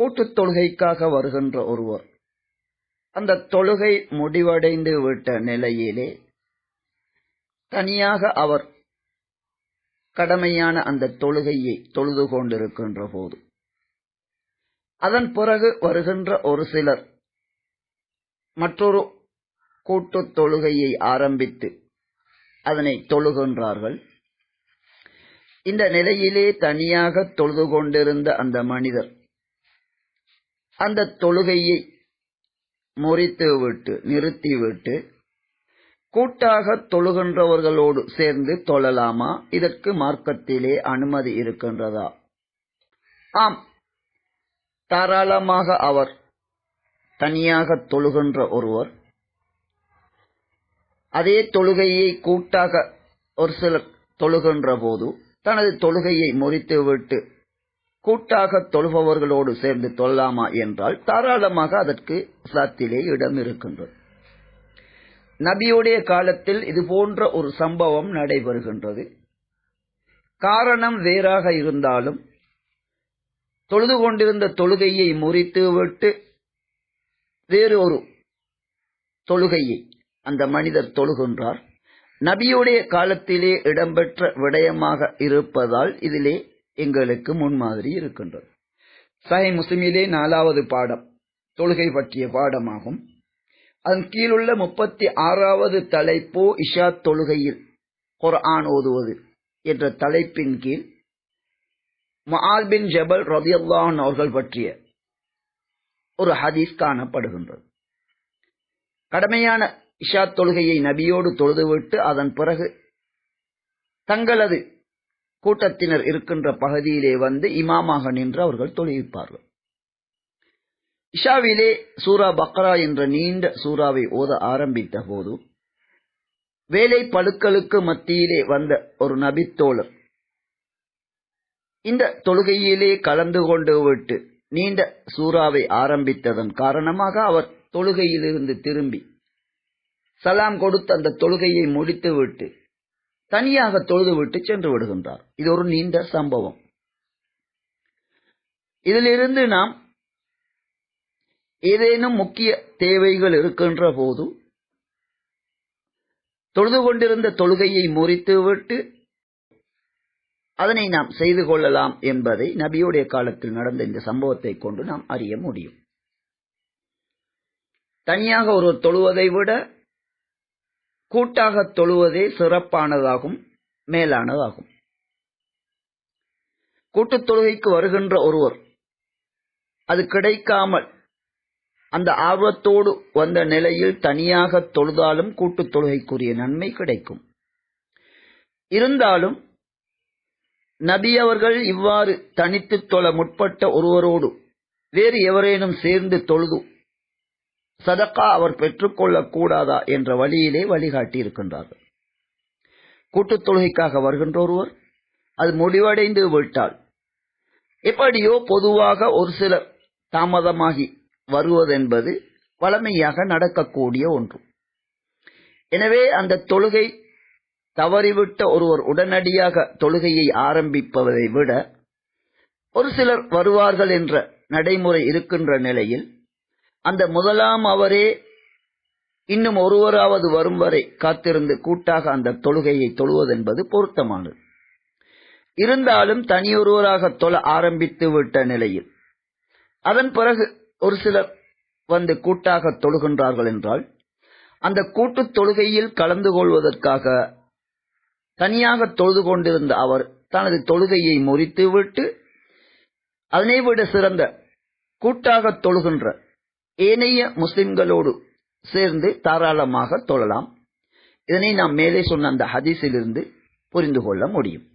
கூட்டுத் தொழுகைக்காக வருகின்ற ஒருவர் அந்த தொழுகை முடிவடைந்து விட்ட நிலையிலே தனியாக அவர் கடமையான அந்த தொழுகையை தொழுது கொண்டிருக்கின்ற போது அதன் பிறகு வருகின்ற ஒரு சிலர் மற்றொரு கூட்டுத் தொழுகையை ஆரம்பித்து அதனை தொழுகின்றார்கள். இந்த நிலையிலே தனியாக தொழுது கொண்டிருந்த அந்த மனிதர் அந்த தொழுகையை முறித்துவிட்டு நிறுத்திவிட்டு கூட்டாக தொழுகின்றவர்களோடு சேர்ந்து தொழலாமா? இதற்கு மார்க்கத்திலே அனுமதி இருக்கின்றதா? ஆம். தாராளமாக அவர் தனியாக தொழுகின்ற ஒருவர் அதே தொழுகையை கூட்டாக ஒரு சிலர் தொழுகின்ற போது தனது தொழுகையை முறித்துவிட்டு கூட்டாக தொழுபவர்களோடு சேர்ந்து தொல்லாமா என்றால் தாராளமாக அதற்கு சாத்திலே இடம் இருக்கின்றது. நபியுடைய காலத்தில் இது போன்ற ஒரு சம்பவம் நடைபெறுகின்றது. காரணம் வேறாக இருந்தாலும் தொழுது கொண்டிருந்த தொழுகையை முறித்துவிட்டு வேறு ஒரு தொழுகையை அந்த மனிதர் தொழுகின்றார். நபியுடைய காலத்திலே இடம்பெற்ற விடயமாக இருப்பதால் இதிலே எங்களுக்கு முன்மாதிரி இருக்கின்றது. சஹை முஸ்லிமிலே நாலாவது பாடம் தொழுகை பற்றிய பாடமாகும். அதன் கீழுள்ள முப்பத்தி ஆறாவது தலைப்பு இஷா தொழுகையில் குர்ஆன் ஓதுவது என்ற தலைப்பின் கீழ் மஹால் பின் ஜபல் ரபியல்லான் அவர்கள் பற்றிய ஒரு ஹதீஸ் காணப்படுகின்றது. கடமையான இஷா தொழுகையை நபியோடு தொழுதுவிட்டு அதன் பிறகு தங்களது கூட்டத்தினர் இருக்கின்ற பகுதியிலே வந்து இமாமாக நின்று அவர்கள் தொழுவிப்பார்கள். இஷாவிலே சூரா பக்ரா என்ற நீண்ட சூறாவை ஓத ஆரம்பித்த போது வேலை பழுக்களுக்கு மத்தியிலே வந்த ஒரு நபித்தோழர் இந்த தொழுகையிலே கலந்து கொண்டு விட்டு நீண்ட சூறாவை ஆரம்பித்ததன் காரணமாக அவர் தொழுகையிலிருந்து திரும்பி சலாம் கொடுத்து அந்த தொழுகையை முடித்துவிட்டு தனியாக தொழுதுவிட்டு சென்று விடுகின்றார். இது ஒரு நீண்ட சம்பவம். இதிலிருந்து நாம் ஏதேனும் முக்கிய தேவைகள் இருக்கின்ற போது தொழுது கொண்டிருந்த தொழுகையை முறித்துவிட்டு அதனை நாம் செய்து கொள்ளலாம் என்பதை நபியுடைய காலத்தில் நடந்த இந்த சம்பவத்தை கொண்டு நாம் அறிய முடியும். தனியாக ஒருவர் தொழுவதை விட கூட்டாக தொழுவதே சிறப்பானதாகும் மேலானதாகும். கூட்டுத் தொழுகைக்கு வருகின்ற ஒருவர் அது கிடைக்காமல் அந்த ஆர்வத்தோடு வந்த நிலையில் தனியாக தொழுதாலும் கூட்டுத் தொழுகைக்குரிய நன்மை கிடைக்கும். இருந்தாலும் நபி அவர்கள் இவ்வாறு தனித்து தொழ முற்பட்ட ஒருவரோடு வேறு எவரேனும் சேர்ந்து தொழுது சதக்கா அவர் பெற்றுக்கொள்ளக் கூடாதா என்ற வழியிலே வழிகாட்டி இருக்கின்றார்கள் கூட்டுத் தொழுகைக்காக வருகின்ற ஒருவர் அது முடிவடைந்து விட்டால் எப்படியோ பொதுவாக ஒரு சிலர் தாமதமாகி வருவதென்பது வளமையாக நடக்கக்கூடிய ஒன்று. எனவே அந்த தொழுகை தவறிவிட்ட ஒருவர் உடனடியாக தொழுகையை ஆரம்பிப்பதை விட ஒரு சிலர் வருவார்கள் என்ற நடைமுறை இருக்கின்ற நிலையில் அந்த முதலாம் அவரே இன்னும் ஒருவராவது வரும் வரை காத்திருந்து கூட்டாக அந்த தொழுகையை தொழுவதென்பது பொருத்தமானது. இருந்தாலும் தனியொருவராக தொழ ஆரம்பித்து விட்ட நிலையில் அதன் பிறகு ஒரு சிலர் வந்து கூட்டாக தொழுகின்றார்கள் என்றால் அந்த கூட்டுத் தொழுகையில் கலந்து கொள்வதற்காக தனியாக தொழுது கொண்டிருந்த அவர் தனது தொழுகையை முறித்துவிட்டு அதனை விட சிறந்த கூட்டாக தொழுகின்ற ஏனைய முஸ்லிம்களோடு சேர்ந்து தாராளமாக தொழலாம். இதனை நாம் மேலே சொன்ன அந்த ஹதீஸிலிருந்து புரிந்து கொள்ள முடியும்.